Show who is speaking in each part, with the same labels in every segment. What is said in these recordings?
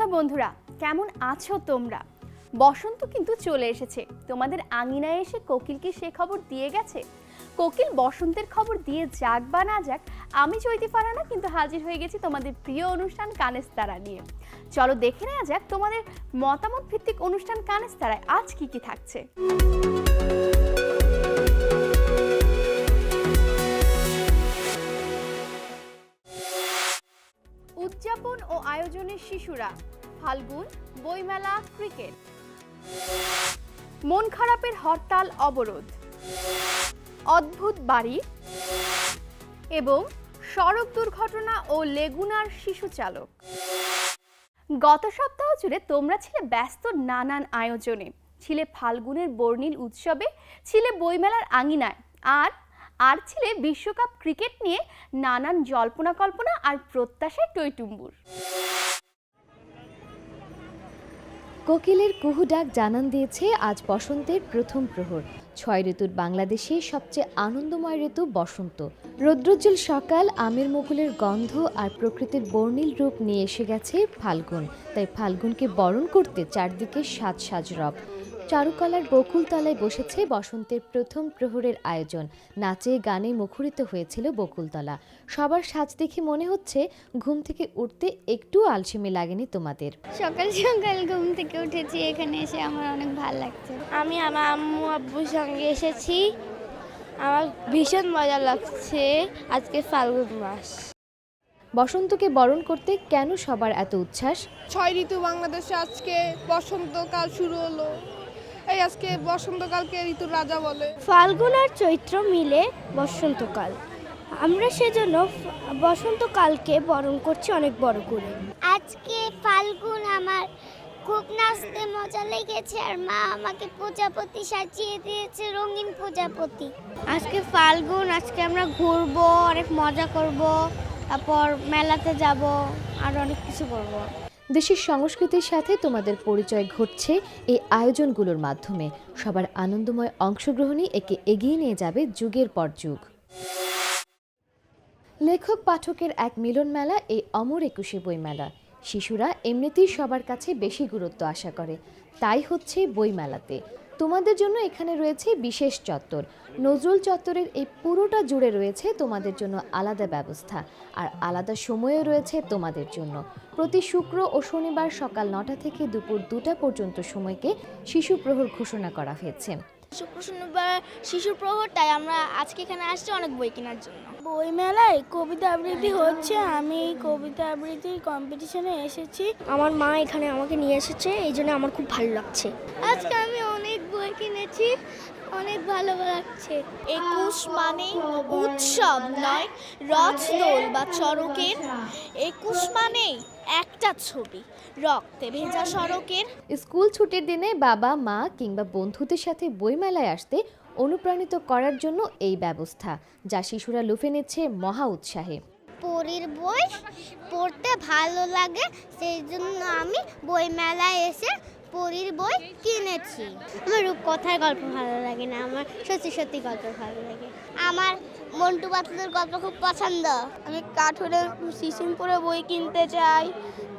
Speaker 1: সন্ধ্যা বন্ধুরা? কেমন আছো তোমরা? বসন্ত কিন্তু চলে এসেছে। তোমাদের আঙিনায় এসে কোকিল কি সে খবর দিয়ে গেছে? কোকিল বসন্তের খবর দিয়ে যাক বা না যাক, আমি চৈতি ফারানা কিন্তু হাজির হয়ে গেছি তোমাদের প্রিয় অনুষ্ঠান কানেস্তারা নিয়ে। চলো দেখে নেওয়া যাক তোমাদের মতামত ভিত্তিক অনুষ্ঠান কানেস্তারায় আজ কি কি থাকছে। উদযাপন ও আয়োজনের শিশুরা ফাল্গুন, বইমেলা, ক্রিকেট। মন খারাপের হরতাল, অবরোধ। অদ্ভুত বাড়ি এবং সড়ক দুর্ঘটনা ও লেগুনার শিশু চালক। গত সপ্তাহ জুড়ে তোমরা ছিলে ব্যস্ত নানান আয়োজনে। ছিলে ফাল্গুনের বর্ণিল উৎসবে, ছিলে বইমেলার আঙিনায়। আর আর ছিলে বিশ্বকাপ ক্রিকেট নিয়ে নানান জল্পনা কল্পনা আর প্রত্যাশায় টইটুম্বুর।
Speaker 2: কোকিলের কুহু ডাক জানান দিয়েছে আজ বসন্তের প্রথম প্রহর। ছয় ঋতুর বাংলাদেশে সবচেয়ে আনন্দময় ঋতু বসন্ত। রৌদ্রোজ্জ্বল সকাল, আমের মুকুলের গন্ধ আর প্রকৃতির বর্ণিল রূপ নিয়ে এসে গেছে ফাল্গুন। তাই ফাল্গুনকে বরণ করতে চারদিকে সাজ সাজ রব। চারুকলার বকুলতলায় বসেছে বসন্তের প্রথম প্রহরের আয়োজন। নাচে গানে মুখরিত হয়েছিল বকুলতলা। সবার সাজ দেখে মনে হচ্ছে ঘুম থেকে উঠতে একটু আলসেমি লাগেনি তোমাদের।
Speaker 3: সকাল সকাল ঘুম থেকে উঠেছি এখানে এসে আমার অনেক ভালো লাগছে।
Speaker 4: আমি আমার আম্মু আব্বুর সঙ্গে এসেছি। আমার ভীষণ মজা লাগছে আজকে ফাল্গুন মাস।
Speaker 2: বসন্তকে বরণ করতে কেন সবার এত উচ্ছ্বাস?
Speaker 5: ছয় ঋতু বাংলাদেশে আজকে বসন্তকাল শুরু হলো। এই আজকে বসন্তকালকে ঋতুর রাজা বলে।
Speaker 4: ফাল্গুন আর চৈত্র মিলে বসন্তকাল। আমরা সেজন্য বসন্তকালকে বরণ করছি অনেক বড় করে।
Speaker 3: আজকে ফাল্গুন আমার খুব নাচতে মজা লেগেছে আর মা আমাকে প্রজাপতি সাজিয়ে দিয়েছে রঙিন প্রজাপতি
Speaker 4: আজকে ফাল্গুন আজকে আমরা ঘুরবো অনেক মজা করব তারপর মেলাতে যাব আর অনেক কিছু করব।
Speaker 2: দেশের সংস্কৃতির সাথে তোমাদের পরিচয় ঘটছে এই আয়োজনগুলোর মাধ্যমে। সবার আনন্দময় অংশগ্রহণই একে এগিয়ে নিয়ে যাবে যুগের পর যুগ। লেখক পাঠকের এক মিলন মেলা এই অমর একুশে বইমেলা। শিশুরা এমনিতেই সবার কাছে বেশি গুরুত্ব আশা করে। তাই হচ্ছে বইমেলাতে। তোমাদের জন্য এখানে রয়েছে বিশেষ চত্বর। নজরুল চত্বরের এই পুরোটা জুড়ে রয়েছে তোমাদের জন্য আলাদা ব্যবস্থা। আর আলাদা সময়ও রয়েছে তোমাদের জন্য। প্রতি শুক্র ও শনিবার সকাল নটা থেকে দুপুর দুটা পর্যন্ত সময়কে শিশু প্রহর ঘোষণা করা হয়েছে।
Speaker 4: শুক্র শনিবার শিশু প্রহর তাই আমরা আজকে এখানে আসছি অনেক বই কেনার জন্য। বই মেলায় কবিতা আবৃত্তি হচ্ছে। আমি এই কবিতা আবৃত্তির কম্পিটিশনে এসেছি। আমার মা এখানে আমাকে নিয়ে এসেছে এই জন্য আমার খুব ভালো লাগছে। আজকে আমি বই কিনেছি অনেক ভালো লাগছে।
Speaker 6: একুশ মানে উৎসব নয় রথদোল বা চড়কের একুশ মানেই একটা ছবি রক্তে ভেজা সড়কের।
Speaker 2: স্কুল ছুটির দিনে বাবা মা কিংবা বন্ধুদের সাথে বইমেলায় আসতে অনুপ্রাণিত করার জন্য এই ব্যবস্থা যা শিশুরা লুফে নিচ্ছে মহা উৎসাহে।
Speaker 3: পরীর বই পড়তে ভালো লাগে সেই জন্য আমি বই মেলায় এসে পরীর বই কিনেছি। আমার রূপকথার গল্প ভালো লাগে না আমার সত্যি সত্যি গল্প ভালো লাগে। আমার মন্টু পাতলুর গল্প খুব পছন্দ।
Speaker 4: আমি কাঠুরের সিসিমপুরে বই কিনতে চাই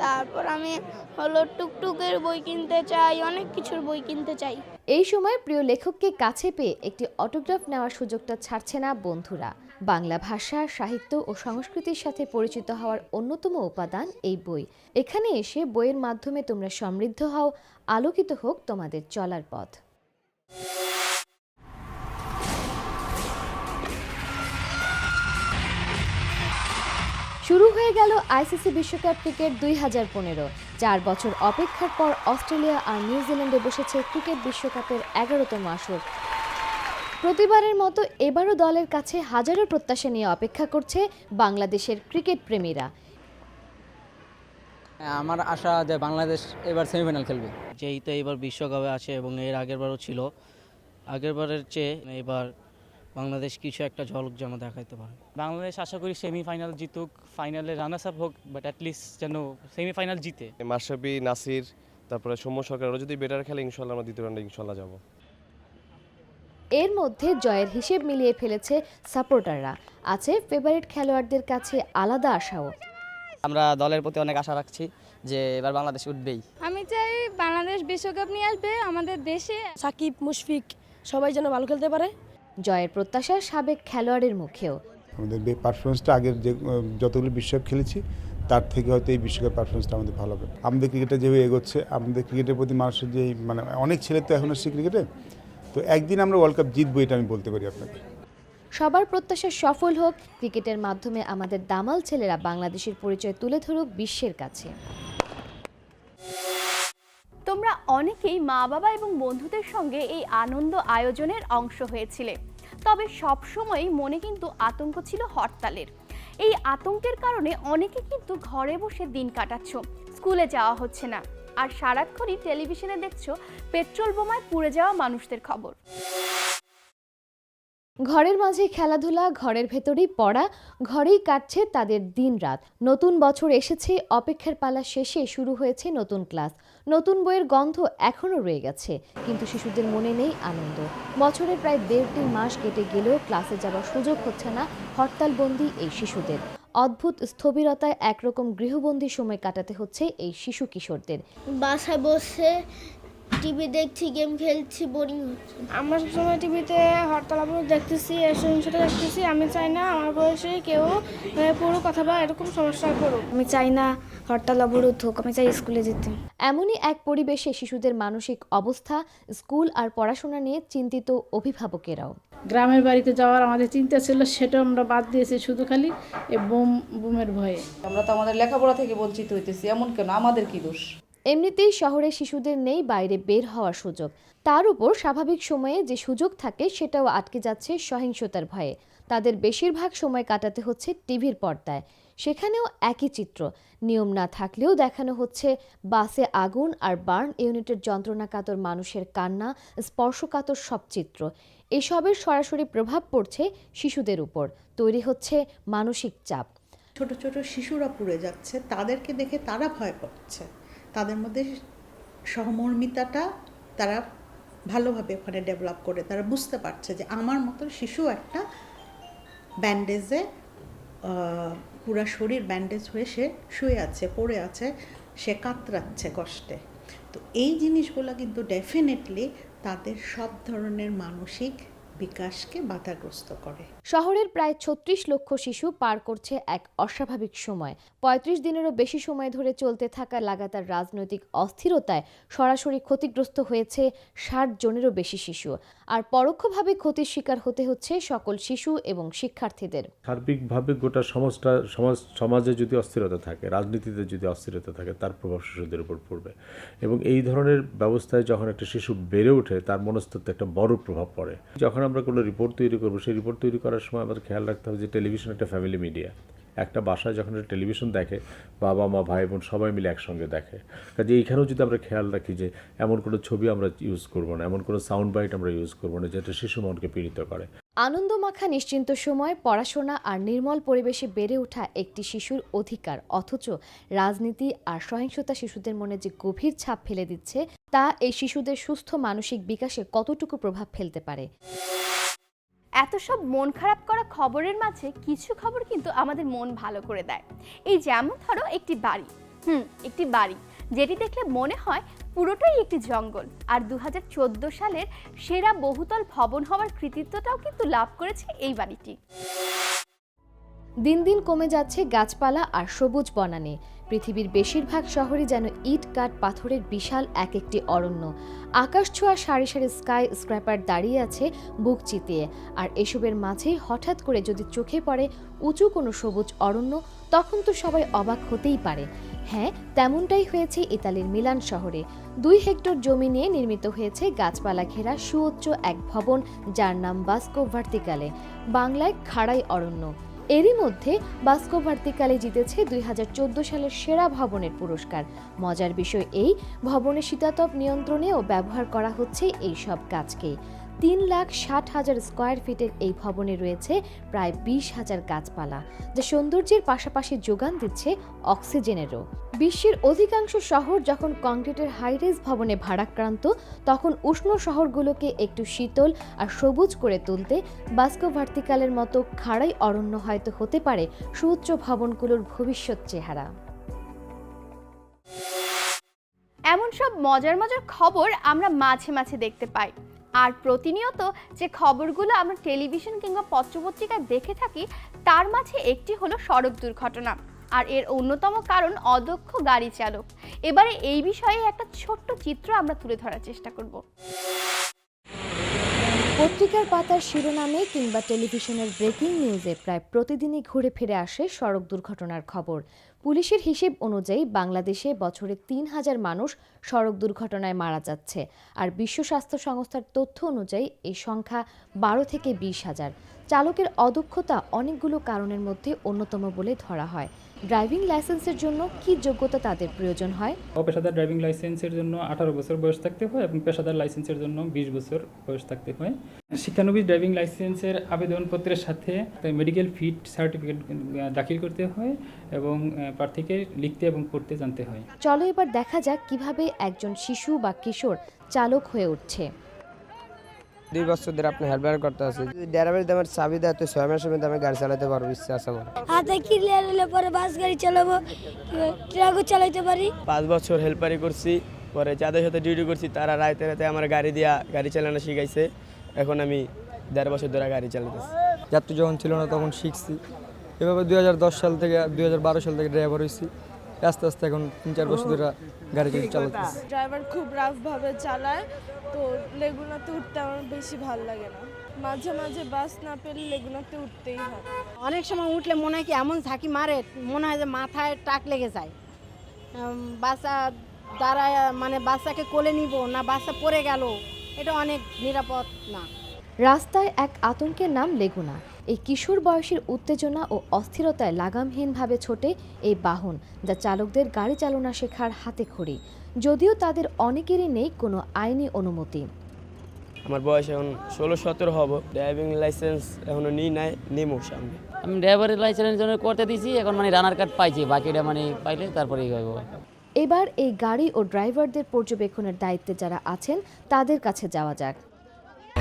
Speaker 4: তারপর আমি হলো টুকটুকের বই কিনতে চাই অনেক কিছুর বই কিনতে চাই।
Speaker 2: এই সময় প্রিয় লেখককে কাছে পেয়ে একটি অটোগ্রাফ নেওয়ার সুযোগটা ছাড়ছে না বন্ধুরা। বাংলা ভাষা, সাহিত্য ও সংস্কৃতির সাথে পরিচিত হওয়ার অন্যতম উপাদান এই বই। এখানে এসে বইয়ের মাধ্যমে তোমরা সমৃদ্ধ হও, আলোকিত হোক তোমাদের চলার পথ। শুরু হয়ে গেল আইসিসি বিশ্বকাপ ক্রিকেট দুই হাজার পনেরো, চার বছর অপেক্ষার পর অস্ট্রেলিয়া আর নিউজিল্যান্ডে বসেছে ক্রিকেট বিশ্বকাপের এগারোতম আসর। প্রতিবারের মতো এবারও দলের কাছে হাজারো প্রত্যাশা নিয়ে অপেক্ষা করছে বাংলাদেশের ক্রিকেট প্রেমীরা।
Speaker 7: হ্যাঁ, আমার আশা যে বাংলাদেশ এবার সেমিফাইনাল খেলবে।
Speaker 8: যেই তো এবার বিশ্বকাপে আছে এবং এর আগেরবারও ছিল আগেরবারের চেয়ে এবার বাংলাদেশ কিছু একটা ঝলক যেন দেখাইতে পারে।
Speaker 9: বাংলাদেশ আশা করি সেমিফাইনাল জিতুক ফাইনালে রানার্স আপ হোক বাট অ্যাটলিস্ট যেন সেমিফাইনাল জিতে।
Speaker 10: মাশরাফি নাসির তারপরে সৌম্য সরকার ওরা যদি বেটার খেলে ইনশাল্লাহ আমরা দ্বিতীয় রাউন্ডে ইনশাল্লাহ যাব।
Speaker 2: এর মধ্যে জয়ের হিসেব মিলিয়ে ফেলেছে সাপোর্টাররা। আছে ফেভারিট খেলোয়াড়দের কাছে আলাদা আশাও।
Speaker 7: আমরা দলের প্রতি অনেক আশা রাখছি যে এবার বাংলাদেশ উঠবেই।
Speaker 4: আমি চাই বাংলাদেশ বিশ্বকাপ নিয়ে আসবে আমাদের দেশে।
Speaker 5: সাকিব মুশফিক সবাই যেন ভালো খেলতে পারে।
Speaker 2: জয়ের প্রত্যাশা সাবেক খেলোয়াড়ের মুখেও।
Speaker 11: আমাদের পারফরমেন্সটা আগের যে যতগুলো বিশ্বকাপ খেলেছি তার থেকে হয়তো এই বিশ্বকাপ পারফরমেন্সটা আমাদের ভালো হবে। আমাদের ক্রিকেটে যেভাবে এগোচ্ছে আমাদের ক্রিকেটের প্রতি মানুষের যে মানে অনেক ছেলে তো এখন আসছে ক্রিকেটে তো একদিন আমরা ওয়ার্ল্ড কাপ জিতবো এটা আমি বলতে পারি আপনাকে।
Speaker 2: সবার প্রত্যাশা সফল হোক ক্রিকেটের মাধ্যমে আমাদের দামাল ছেলেরা বাংলাদেশের পরিচয় তুলে ধরুক বিশ্বের কাছে।
Speaker 1: তোমরা অনেকেই মা বাবা এবং বন্ধুদের সঙ্গে এই আনন্দ আয়োজনের অংশ হয়েছিলে। তবে সবসময়ই মনে কিন্তু আতঙ্ক ছিল হরতালের। এই আতঙ্কের কারণে অনেকে কিন্তু ঘরে বসে দিন কাটাচ্ছ স্কুলে যাওয়া হচ্ছে না। আর সারাক্ষণই টেলিভিশনে দেখছ পেট্রোল বোমায় পুড়ে যাওয়া মানুষদের খবর।
Speaker 2: ঘরের মাঝে খেলাধুলা, ঘরের ভেতরেই পড়া, ঘরেই কাটছে তাদের দিনরাত। নতুন বছর এসেছে, অপেক্ষার পালা শেষে শুরু হয়েছে নতুন ক্লাস। নতুন বইয়ের গন্ধ এখনও রয়ে গেছে, কিন্তু শিশুদের মনে নেই আনন্দ। বছরের প্রায় দেড়টি মাস কেটে গেলেও ক্লাসে যাওয়ার সুযোগ হচ্ছে না হরতালবন্দি এই শিশুদের। অদ্ভুত স্থবিরতায় একরকম গৃহবন্দী সময় কাটাতে হচ্ছে এই শিশু কিশোরদের।
Speaker 4: বাসায় বসে টিভি দেখছি গেম খেলছি বোরিং হচ্ছে। আমরা সবসময় টিভিতে হরতাল অবরোধ দেখতেছি সহিংসতা দেখতেছি। আমি চাই না আমার বয়সে কেউ আহ, কথা বা এরকম সমস্যায় পড়ুক আমি চাই না হরতাল অবরোধ হোক আমি চাই স্কুলে যেতে।
Speaker 2: এমনই এক পরিবেশে শিশুদের মানসিক অবস্থা স্কুল আর পড়াশোনা নিয়ে চিন্তিত অভিভাবকেরাও।
Speaker 5: গ্রামের বাড়িতে যাওয়ার আমাদের চিন্তা ছিল সেটাও আমরা বাদ দিয়েছি শুধু খালি এই বোম বোমের ভয়ে।
Speaker 12: আমরা তো আমাদের লেখাপড়া থেকে বঞ্চিত হইতেছি এমন কেন? আমাদের কি দোষ?
Speaker 2: এমনিতেই শহরে শিশুদের নেই বাইরে বের হওয়ার সুযোগ। তার উপর স্বাভাবিক সময়ে যে সুযোগ থাকে সেটাও আটকে যাচ্ছে সহিংসতার ভয়ে। তাদের বেশিরভাগ সময় কাটাতে হচ্ছে টিভির পর্দায়। সেখানেও একই চিত্র। নিয়ম না থাকলেও দেখানো হচ্ছে বাসে আগুন আর বার্ন ইউনিটের যন্ত্রণাকাতর মানুষের কান্না, স্পর্শকাতর সব চিত্র। এসবের সরাসরি প্রভাব পড়ছে শিশুদের উপর। তৈরি হচ্ছে মানসিক চাপ।
Speaker 12: ছোট ছোট শিশুরা পুড়ে যাচ্ছে। তাদেরকে দেখে তারা ভয় পাচ্ছে। তাদের মধ্যে সহমর্মিতাটা তারা ভালোভাবে ওখানে ডেভেলপ করে। তারা বুঝতে পারছে যে আমার মতো শিশু একটা ব্যান্ডেজে পুরা শরীর ব্যান্ডেজ হয়ে সে শুয়ে আছে, পড়ে আছে, সে কাতরাচ্ছে কষ্টে। তো এই জিনিসগুলো কিন্তু ডেফিনেটলি তাদের সব ধরনের মানসিক বিকাশকে বাধাগ্রস্ত করে।
Speaker 2: শহরের প্রায় ছত্রিশ লক্ষ শিশু পার করছে এক অস্বাভাবিক সময়। পঁয়ত্রিশ দিনেরও বেশি সময় ধরে চলতে থাকা লাগাতার রাজনৈতিক অস্থিরতায় সরাসরি ক্ষতিগ্রস্ত হয়েছে ষাট জনেরও বেশি শিশু। আর পরোক্ষভাবে ক্ষতির শিকার হতে হচ্ছে সকল শিশু এবং শিক্ষার্থীদের।
Speaker 11: সার্বিকভাবে গোটা সমাজটা, সমাজ, সমাজে যদি অস্থিরতা থাকে, রাজনীতিতে যদি অস্থিরতা থাকে, তার প্রভাব শিশুদের উপর পড়বে। এবং এই ধরনের ব্যবস্থায় যখন একটা শিশু বেড়ে ওঠে, তার মনস্তত্ত্বে একটা বড় প্রভাব পড়ে। যখন আমরা কোনো রিপোর্ট তৈরি করব, সেই রিপোর্ট তৈরি করার সময় আমাদের খেয়াল রাখতে হবে যে টেলিভিশন একটা ফ্যামিলি মিডিয়া একটা বাসায় যখন একটা টেলিভিশন দেখে, বাবা মা, ভাই বোন সবাই মিলে একসঙ্গে দেখে। কাজে এইখানেও যদি আমরা খেয়াল রাখি যে, এমন কোনো ছবি আমরা ইউজ করব না, এমন কোনো সাউন্ড বাইট আমরা ইউজ করব না যেটা শিশু মনকে পীড়িত করে।
Speaker 2: আনন্দমাখা নিশ্চিন্ত সময়, পড়াশোনা আর নির্মল পরিবেশে বেড়ে ওঠা একটি শিশুর অধিকার, অথচ রাজনীতি আর সহিংসতা শিশুদের মনে যে গভীর ছাপ ফেলে দিচ্ছে, তা এই শিশুদের সুস্থ মানসিক বিকাশে কতটুকু প্রভাব ফেলতে পারে?
Speaker 1: এত সব মন খারাপ করা খবরের মাঝে কিছু খবর কিন্তু আমাদের মন ভালো করে দেয়। এই যেমন ধরো একটি বাড়ি, হুম, একটি বাড়ি, যেটি দেখলে মনে হয় পুরোটাই একটি জঙ্গল। আর দু হাজার চোদ্দ সালের সেরা বহুতল ভবন হওয়ার কৃতিত্বটাও কিন্তু লাভ করেছে এই বাড়িটি।
Speaker 2: দিন দিন কমে যাচ্ছে গাছপালা আর সবুজ বনানে। পৃথিবীর বেশিরভাগ শহরই যেন ইট কাঠ পাথরের বিশাল এক একটি অরণ্য। আকাশ ছোঁয়া সারি সারি স্কাই স্ক্র্যাপার দাঁড়িয়ে আছে বুক চিতিয়ে। আর এসবের মাঝেই হঠাৎ করে যদি চোখে পড়ে উঁচু কোনো সবুজ অরণ্য, তখন তো সবাই অবাক হতেই পারে। হ্যাঁ তেমনটাই হয়েছে ইতালির মিলান শহরে। দুই হেক্টর জমি নিয়ে নির্মিত হয়েছে গাছপালা ঘেরা সুউচ্চ এক ভবন, যার নাম বাস্কো ভার্টিকালে। বাংলায় খাড়াই অরণ্য। এরই মধ্যে বাস্কো ভার্তিকালে জিতেছে দুই হাজার চোদ্দ সালের সেরা ভবনের পুরস্কার। মজার বিষয় এই ভবনের শীতাতপ নিয়ন্ত্রণেও ব্যবহার করা হচ্ছে এই সব কাজকেই তিন লাখ ষাট হাজার স্কোয়ার ফিটের এই ভবনে রয়েছে প্রায় বিশ হাজার গাছপালা, যা সৌন্দর্যের পাশাপাশি যোগান দিচ্ছে অক্সিজেনেরও। বিশ্বের অধিকাংশ শহর যখন কংক্রিটের হাইরেজ ভবনে ভারাক্রান্ত, তখন উষ্ণ শহরগুলোকে একটু শীতল আর সবুজ করে তুলতে বাস্কো ভার্টিকালের মতো খাড়াই অরণ্য হয়তো হতে পারে সুউচ্চ ভবনগুলোর ভবিষ্যৎ চেহারা।
Speaker 1: এমন সব মজার মজার খবর আমরা মাঝে মাঝে দেখতে পাই। আর প্রতিনিয়ত যে খবরগুলো আমরা টেলিভিশন কিংবা পত্রপত্রিকায় দেখে থাকি, তার মাঝে একটি হলো সড়ক দুর্ঘটনা। আর এর অন্যতম কারণ অদক্ষ গাড়ি চালক। এবারে এই বিষয়ে একটা ছোট্ট চিত্র আমরা তুলে ধরার চেষ্টা করব।
Speaker 2: পত্রিকার পাতার শিরোনামে কিংবা টেলিভিশনের ব্রেকিং নিউজে প্রায় প্রতিদিনই ঘুরে ফিরে আসে সড়ক দুর্ঘটনার খবর। পুলিশের হিসেব অনুযায়ী বাংলাদেশে বছরে তিন হাজার মানুষ সড়ক দুর্ঘটনায় মারা যাচ্ছে। আর বিশ্ব স্বাস্থ্য সংস্থার তথ্য অনুযায়ী এই সংখ্যা বারো থেকে বিশ হাজার। চালকের অদক্ষতা অনেকগুলো কারণের মধ্যে অন্যতম বলে ধরা হয়। ড্রাইভিং লাইসেন্সের জন্য কি যোগ্যতা তাদের প্রয়োজন হয়?
Speaker 13: অপেশাদার ড্রাইভিং লাইসেন্সের জন্য আঠারো বছর বয়স থাকতে হয় এবং পেশাদার লাইসেন্সের জন্য বিশ বছর বয়স থাকতে হয়। শিক্ষানবিশ ড্রাইভিং লাইসেন্সের আবেদনপত্রের সাথে মেডিকেল ফিট সার্টিফিকেট দাখিল করতে হয় এবং প্রার্থীকে লিখতে এবং পড়তে জানতে হয়।
Speaker 2: চলো এবার দেখা যাক কীভাবে একজন শিশু বা কিশোর চালক হয়ে উঠছে।
Speaker 7: দুই বছর ধরে আপনি হেল্প করতে আছে ড্রাইভারের দামের চাবি দেয় তো ছয় মাসের মধ্যে আমি গাড়ি চালাতে পারব ইচ্ছা আছে আমার।
Speaker 4: হাতে ক্লিয়ার হলে পরে বাস গাড়ি চালাবো ট্রাকও চালাইতে পারি।
Speaker 7: পাঁচ বছর হেল্পারি করছি পরে যাদের সাথে ডিউটি করছি তারা রাতে রাতে আমার গাড়ি দিয়া গাড়ি চালানো শিখাইছে। এখন আমি দেড় বছর ধরে গাড়ি চালাতেছি
Speaker 8: যাত্রী যখন ছিল না তখন শিখছি। এভাবে দুই হাজার দশ সাল থেকে দুই হাজার বারো সাল থেকে ড্রাইভার হয়েছি আস্তে আস্তে এখন তিন চার বছর ধরে গাড়ি চালাতেছি
Speaker 5: ড্রাইভার খুব রাফভাবে চালায় তো লেগুনাতে উঠতে আমার বেশি ভালো লাগে না। মাঝে মাঝে বাস না পেলে লেগুনাতে উঠতেই হয়।
Speaker 4: অনেক সময় উঠলে মনে হয় কি এমন ঝাঁকি মারে মনে হয় যে মাথায় টাক লেগে যায়। বাচ্চা দাঁড়ায় মানে বাচ্চাকে কোলে নিব না বাচ্চা পড়ে গেল এটা অনেক নিরাপদ না।
Speaker 2: রাস্তায় এক আতঙ্কের নাম লেগুনা। এই কিশোর বয়সের উত্তেজনা ও অস্থিরতায় লাগামহীনভাবে ছোটে এই বাহন যা চালকদের গাড়ি চালনা শেখার হাতে খড়ি। যদিও তাদের অনেকেরই নেই কোনো আইনি অনুমতি।
Speaker 7: আমার বয়স এখন ষোলো সতেরো হব ড্রাইভিং লাইসেন্স এখনও নিই নাই নিমো সামনে।
Speaker 8: আমি ড্রাইভারের লাইসেন্স জন্য করতে দিছি এখন মানে রানার কার্ড পাইছি বাকিটা মানে পাইলে তারপরে
Speaker 2: এবার এই গাড়ি ও ড্রাইভারদের পর্যবেক্ষণের দায়িত্বে যারা আছেন তাদের কাছে যাওয়া যাক।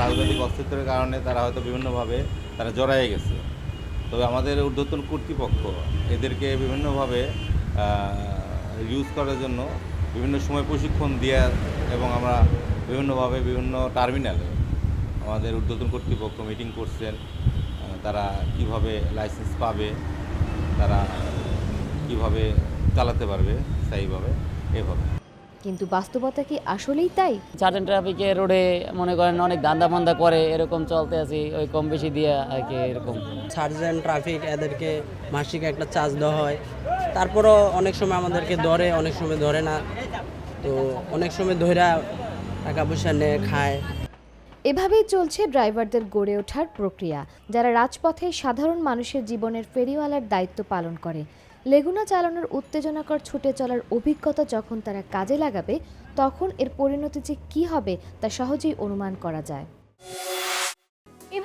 Speaker 11: রাজনৈতিক অস্তিত্বের কারণে তারা হয়তো বিভিন্নভাবে তারা জড়ায়ে গেছে। তবে আমাদের ঊর্ধ্বতন কর্তৃপক্ষ এদেরকে বিভিন্নভাবে ইউজ করার জন্য বিভিন্ন সময় প্রশিক্ষণ দিয়ে এবং আমরা বিভিন্নভাবে বিভিন্ন টার্মিনালে আমাদের ঊর্ধ্বতন কর্তৃপক্ষ মিটিং করছেন তারা কীভাবে লাইসেন্স পাবে, তারা কীভাবে চালাতে পারবে সেইভাবে এভাবে।
Speaker 2: কিন্তু বাস্তবতা কি আসলেই তাই?
Speaker 8: সার্জেন্ট ট্রাফিকে রোডে মনে করেন অনেক দান্দা মান্দা করে এরকম চলতে আছি ওই কম বেশি দিয়ে আর কি এরকম।
Speaker 7: সার্জেন্ট ট্রাফিক এদেরকে মাসিক একটা চার্জ দেওয়া হয়। তারপরও অনেক সময় আমাদেরকে ধরে অনেক সময় ধরে না। তো অনেক সময় ধইরা টাকা পয়সা নেয় খায়।
Speaker 2: এভাবেই চলছে ড্রাইভারদের গড়ে ওঠার প্রক্রিয়া যারা রাজপথে সাধারণ মানুষের জীবনের ফেরিওয়ালার দায়িত্ব পালন করে। লেগুনা চালানোর উত্তেজনাকর ছুটে চলার অভিজ্ঞতা যখন তারা কাজে লাগাবে, তখন এর পরিণতি যে কী হবে তা সহজেই অনুমান করা যায়।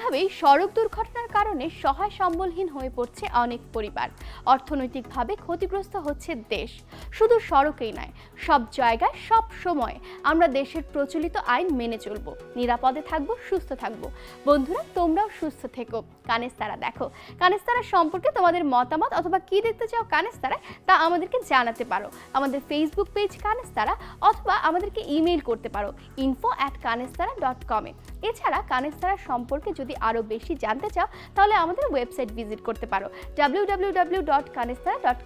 Speaker 1: এভাবেই সড়ক দুর্ঘটনার কারণে সহায় সম্বলহীন হয়ে পড়ছে অনেক পরিবার। অর্থনৈতিকভাবে ক্ষতিগ্রস্ত হচ্ছে দেশ। শুধু সড়কেই নয়, সব জায়গায়, সব সময় আমরা দেশের প্রচলিত আইন মেনে চলব। নিরাপদে থাকব, সুস্থ থাকব। বন্ধুরা, তোমরাও সুস্থ থেকো। কানেস্তারা, দেখো। কানেস্তারা সম্পর্কে তোমাদের মতামত অথবা কি দেখতে চাও কানেস্তারায়, তা আমাদেরকে জানাতে পারো। আমাদের ফেসবুক পেজ কানেস্তারা অথবা আমাদেরকে ইমেল করতে পারো। ইনফো অ্যাট কানেস্তারা ডট কমে এছাড়া কানেস্তারা সম্পর্কে যদি আরও বেশি জানতে চাও, তাহলে আমাদের ওয়েবসাইট ভিজিট করতে পারো ডাব্লিউ ডট ডট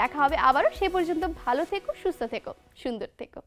Speaker 1: দেখা হবে আবারও, সে পর্যন্ত ভালো থেকো, সুস্থ থেকো, সুন্দর থেকো।